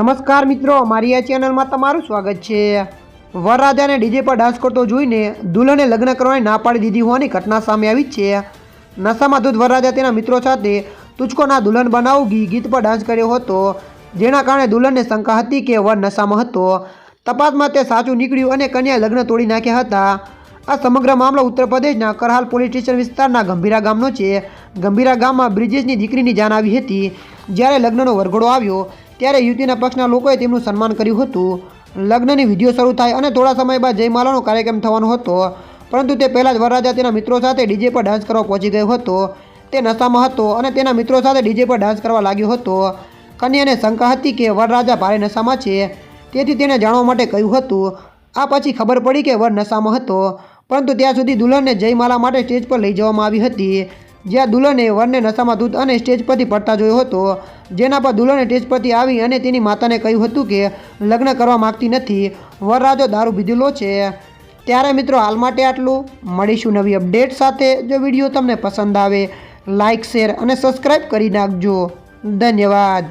નમસ્કાર મિત્રો મારી આ ચેનલમાં તમારું સ્વાગત છે. વરરાજાને ડીજે પર ડાન્સ કરતો જોઈને દુલ્હને લગ્ન કરવાની ના પાડી દીધી હોવાની ઘટના સામે આવી છે. નશામાં ધૂત વરરાજા તેના મિત્રો સાથે તુચકો ના દુલ્હન બનાવગી ગીત પર ડાન્સ કર્યો હતો, જેના કારણે દુલ્હનને શંકા હતી કે વર નશામાં હતો. તપાસમાં તે સાચું નીકળ્યું અને કન્યાએ લગ્ન તોડી નાખ્યા હતા. આ સમગ્ર મામલો ઉત્તર પ્રદેશના કરહાલ પોલીસ સ્ટેશન વિસ્તારના ગંભીરા ગામનો છે. ગંભીરા ગામમાં બ્રિજેશની દીકરીની જાન આવી હતી, જ્યારે લગ્નનો વરઘોડો આવ્યો ત્યારે યુવતીના પક્ષના લોકોએ તેમનું સન્માન કર્યું હતું. લગ્નની વીડિયો શરૂ થાય અને થોડા સમય બાદ જયમાલાનો કાર્યક્રમ થવાનો હતો. પરંતુ તે પહેલાં જ વરરાજા તેના મિત્રો સાથે ડીજે પર ડાન્સ કરવા પહોંચી ગયો હતો. તે નશામાં હતો અને તેના મિત્રો સાથે ડીજે પર ડાન્સ કરવા લાગ્યો હતો. કન્યાને શંકા હતી કે વરરાજા ભારે નશામાં છે. તેથી તેણે જાણવા માટે કહ્યું હતું. આ પછી ખબર પડી કે વર નશામાં હતો. પરંતુ ત્યાં સુધી દુલ્હનને જયમાલા માટે સ્ટેજ પર લઈ જવામાં આવી હતી. જ્યાં દુલ્હને વરને નશામાં દૂધ અને સ્ટેજ પરથી પડતા જોયો હતો. જેના પર દુલ્હને સ્ટેજ પરથી આવી અને તેની માતાને કહ્યું હતું કે, લગ્ન કરવા માગતી નથી. વરરાજો દારૂ પીધેલો છે. ત્યારે મિત્રો હાલ માટે આટલું. મળીશું નવી અપડેટ સાથે. જો વીડિયો તમને પસંદ આવે લાઇક શેર અને સબસ્ક્રાઈબ કરી નાખજો. ધન્યવાદ.